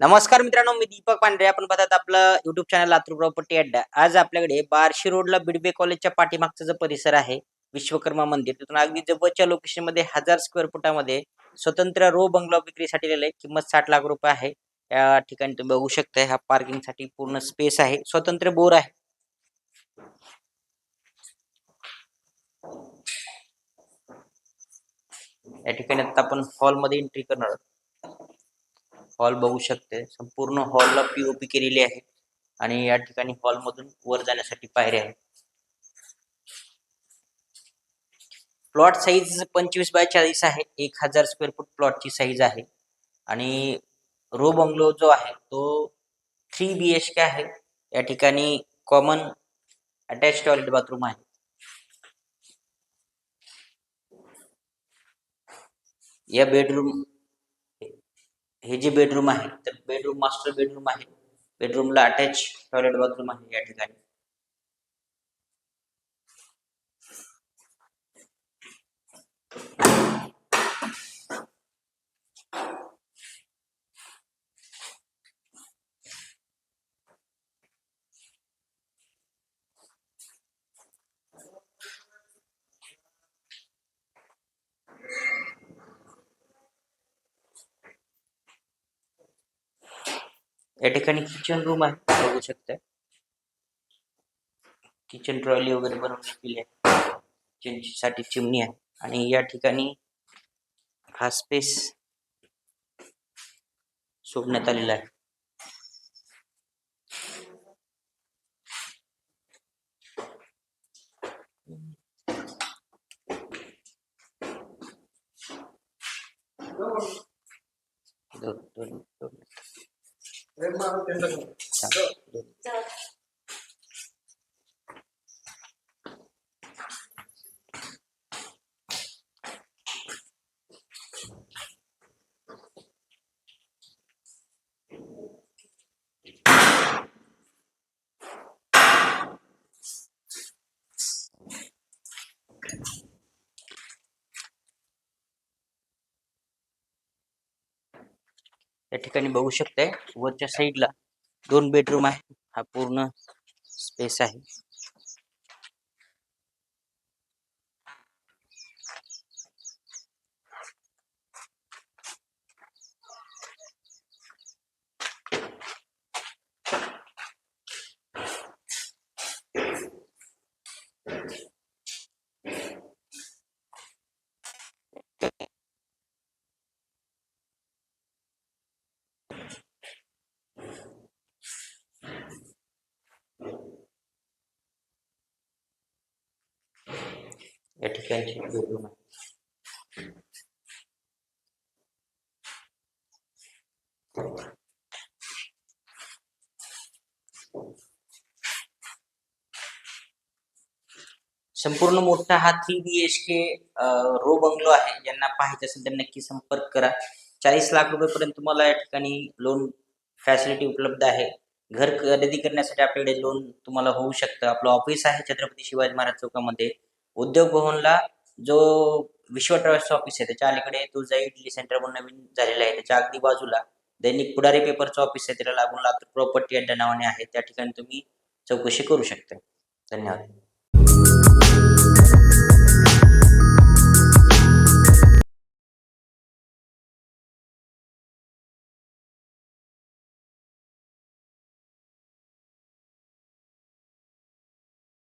नमस्कार मित्रांनो मी दीपक पांढरे. आपण पाहतात आपलं युट्यूब चॅनल लातूर प्रॉपर्टी अड्डा. आज आपल्याकडे बार्शी रोडला बिडबे कॉलेजच्या पाठीमागचा जो परिसर आहे विश्वकर्मा मंदिर तिथून अगदी जवळच्या लोकेशनमध्ये हजार स्क्वेअर फुटामध्ये स्वतंत्र रो बंगला विक्रीसाठी दिलेला आहे. किंमत साठ लाख रुपये आहे. या ठिकाणी तुम्ही बघू शकता हा पार्किंगसाठी पूर्ण स्पेस आहे. स्वतंत्र बोर आहे. या ठिकाणी आता आपण हॉलमध्ये एंट्री करणार आहोत. हॉल बघू शकते. संपूर्ण हॉलला पीओपी केलेली आहे. आणि या ठिकाणी हॉल मधून वर जाण्यासाठी पायऱ्या आहेत. प्लॉट साईज पंचवीस बाय चाळीस आहे. एक हजार स्क्वेअर फूट प्लॉटची साईज आहे. आणि रो बंगलो जो आहे तो थ्री बी एच के आहे. या ठिकाणी कॉमन अटॅच टॉयलेट बाथरूम आहे. या बेडरूम हे जे बेडरूम आहे तर बेडरूम मास्टर बेडरूम आहे. बेडरूमला अटॅच टॉयलेट बाथरूम आहे या ठिकाणी. या ठिकाणी किचन रूम आहे बघू शकता. किचन ट्रॉली वगैरे बनवून केली आहे. किचनसाठी चिमणी आहे. आणि या ठिकाणी हा स्पेस सोडण्यात आलेला आहे. दोन दोन दोन. Hermano, या ठिकाणी बघू शकताय. वरच्या साईडला दोन बेडरूम आहे. हा पूर्ण स्पेस आहे. या ठिकाणची बेडरूम आहे संपूर्ण मोठा हा three B H K row bungalow आहे. ज्यांना पाहायचं असेल तर नक्की संपर्क करा. चाळीस लाख रुपयेपर्यंत तुम्हाला या ठिकाणी लोन फॅसिलिटी उपलब्ध आहे. घर खरेदी करण्यासाठी आपल्याकडे लोन तुम्हाला होऊ शकतं. आपलं ऑफिस आहे छत्रपती शिवाजी महाराज चौकामध्ये. उद्योग भवनला जो विश्व ट्रॅव्हल्स ऑफिस आहे त्याच्या अलीकडे तुळजा इडली सेंटर म्हणून नवीन झालेलं आहे त्याच्या अगदी बाजूला दैनिक पुढारी पेपरचं ऑफिस आहे त्याला लागून लातूर प्रॉपर्टी अड्डा नावाने आहे त्या ठिकाणी तुम्ही चौकशी करू शकता. धन्यवाद.